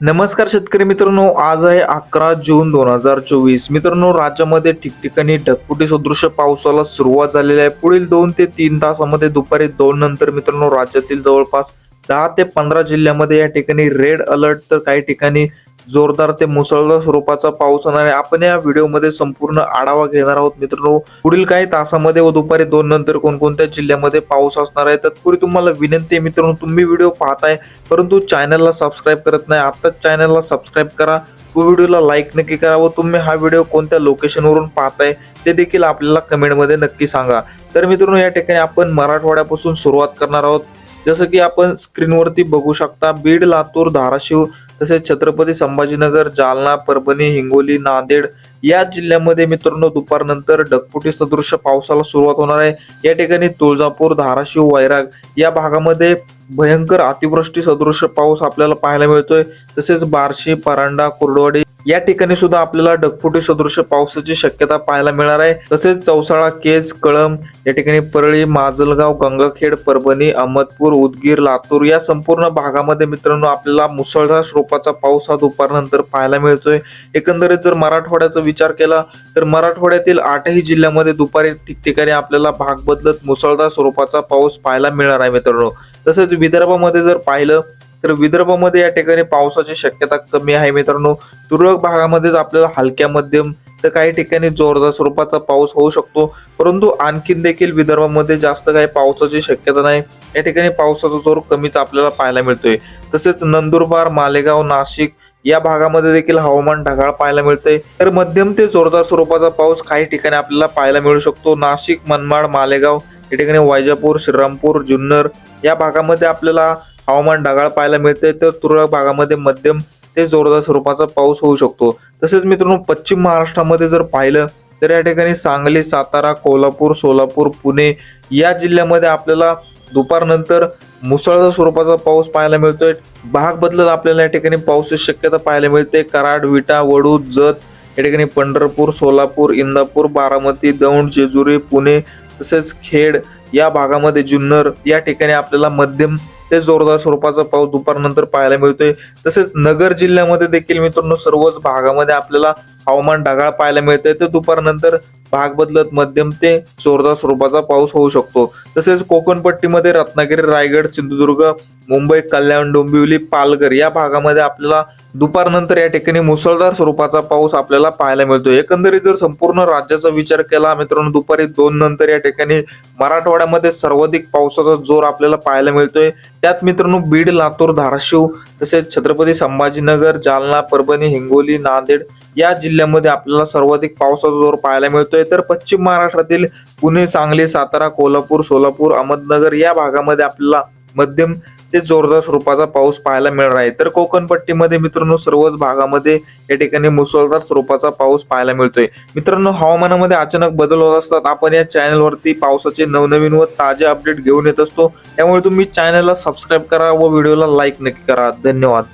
नमस्कार शेतकरी मित्रांनो आज आहे अकरा जून दोन हजार चोवीस. मित्रांनो राज्यामध्ये ठिकठिकाणी ढगफुटी सदृश्य पावसाला सुरुवात झालेली आहे. पुढील दोन ते तीन तासामध्ये दुपारी दोन नंतर मित्रांनो राज्यातील जवळपास दहा ते पंधरा जिल्ह्यामध्ये या ठिकाणी रेड अलर्ट तर काही ठिकाणी जोरदार ते मुसळधार स्वरूपाचा पाऊस होणार आहे. आपण या व्हिडिओमध्ये संपूर्ण आढावा घेणार आहोत. मित्रांनो पुढील काही तासामध्ये व दुपारी दोन नंतर कोणकोणत्या जिल्ह्यामध्ये पाऊस असणार आहे तत्पूर्वी तुम्हाला विनंती आहे मित्रांनो तुम्ही व्हिडिओ पाहताय परंतु चॅनलला सबस्क्राईब करत नाही आत्ताच चॅनलला सबस्क्राईब करा. व व्हिडिओला लाईक नक्की करा व तुम्ही हा व्हिडिओ कोणत्या लोकेशनवरून पाहताय ते देखील आपल्याला कमेंटमध्ये नक्की सांगा. तर मित्रांनो या ठिकाणी आपण मराठवाड्यापासून सुरुवात करणार आहोत. जसं की आपण स्क्रीनवरती बघू शकता बीड लातूर धाराशिव तसेच छत्रपती संभाजीनगर जालना परभणी हिंगोली नांदेड या जिल्ह्यामध्ये मित्रांनो दुपारनंतर ढगफुटी सदृश पावसाला सुरुवात होणार आहे. या ठिकाणी तुळजापूर धाराशिव वैराग या भागामध्ये भयंकर अतिवृष्टी सदृश्य पाऊस आपल्याला पाहायला मिळतोय. तसेच बार्शी परांडा कुर्डवाडी या ठिकाणी सुद्धा आपल्याला ढगफुटी सदृश्य पावसाची शक्यता पाहायला मिळणार आहे. तसेच चौसाळा केज कळम या ठिकाणी परळी माजलगाव गंगाखेड परभणी अहमदपूर उदगीर लातूर या संपूर्ण भागामध्ये मित्रांनो आपल्याला मुसळधार स्वरूपाचा पाऊस हा दुपारनंतर पाहायला मिळतोय. एकंदरीत जर मराठवाड्याचा विचार केला तर मराठवाड्यातील आठही जिल्ह्यामध्ये दुपारी ठिकठिकाणी आपल्याला भाग बदलत मुसळधार स्वरूपाचा पाऊस पाहायला मिळणार आहे मित्रांनो. तसेच विदर्भामध्ये जर पाहिलं तर विदर्भामध्ये या ठिकाणी पावसाची शक्यता कमी आहे मित्रांनो. तुरळक भागामध्येच आपल्याला हलक्या मध्यम तर काही ठिकाणी जोरदार स्वरूपाचा पाऊस होऊ शकतो. परंतु आणखीन देखील विदर्भामध्ये जास्त काही पावसाची शक्यता नाही. या ठिकाणी पावसाचा जोर कमीच आपल्याला पाहायला मिळतोय. तसेच नंदुरबार मालेगाव नाशिक या भागामध्ये देखील हवामान ढगाळ पाहायला मिळते तर मध्यम ते जोरदार स्वरूपाचा पाऊस काही ठिकाणी आपल्याला पाहायला मिळू शकतो. नाशिक मनमाड मालेगाव या ठिकाणी वायजापूर श्रीरामपूर जुन्नर या भागामध्ये आपल्याला हवामान ढगाळ पाहायला मिळते तर तुरळक भागामध्ये मध्यम ते जोरदार स्वरूपाचा पाऊस होऊ शकतो. तसेच मित्रांनो पश्चिम महाराष्ट्रामध्ये जर पाहिलं तर या ठिकाणी सांगली सातारा कोल्हापूर सोलापूर पुणे या जिल्ह्यामध्ये आपल्याला दुपारनंतर मुसळधार स्वरूपाचा पाऊस पाहायला मिळतोय. भाग बदलत आपल्याला या ठिकाणी पावसाची शक्यता पाहायला मिळते. कराड विटा वडू जत या ठिकाणी पंढरपूर सोलापूर इंदापूर बारामती दौंड जेजुरी पुणे तसेच खेड या भागामध्ये जुन्नर या ठिकाणी आपल्याला मध्यम ते जोरदार स्वरूपाचा पाऊस दुपारनंतर पाहायला मिळतोय. तसेच नगर जिल्ह्यामध्ये देखील मित्रांनो सर्वच भागामध्ये आपल्याला हवामान ढगाळ पाहायला मिळतंय. तर दुपारनंतर भाग बदलत मध्यम ते जोरदार स्वरूपाचा पाऊस होऊ शकतो. तसेच कोकणपट्टीमध्ये रत्नागिरी रायगड सिंधुदुर्ग मुंबई कल्याण डोंबिवली पालघर या भागामध्ये आपल्याला दुपारनंतर या ठिकाणी मुसळधार स्वरूपाचा पाऊस आपल्याला पाहायला मिळतो एकंदरीत जर संपूर्ण राज्याचा विचार केला मित्रांनो दुपारी दोन नंतर या ठिकाणी मराठवाड्यामध्ये सर्वाधिक पावसाचा जोर आपल्याला पाहायला मिळतोय. त्यात मित्रांनो बीड लातूर धाराशिव तसेच छत्रपती संभाजीनगर जालना परभणी हिंगोली नांदेड या जिल्ह्यामध्ये आपल्याला सर्वाधिक पावसाचा जोर पाहायला मिळतोय. तर पश्चिम महाराष्ट्रातील पुणे सांगली सातारा कोल्हापूर सोलापूर अहमदनगर या भागामध्ये आपल्याला मध्यम ते जोरदार स्वरूपाचा पाऊस पाहायला मिळणार आहे. तर कोकण पट्टीमध्ये मित्रांनो सर्वच भागामध्ये या ठिकाणी मुसळधार स्वरूपाचा पाऊस पाहायला मिळतोय. मित्रांनो हवामानामध्ये अचानक बदल होत असतात. आपण या चॅनलवरती पावसाचे नवनवीन व ताजे अपडेट घेऊन येत असतो. त्यामुळे तुम्ही चॅनलला सबस्क्राईब करा व व्हिडिओला लाईक नक्की करा. धन्यवाद.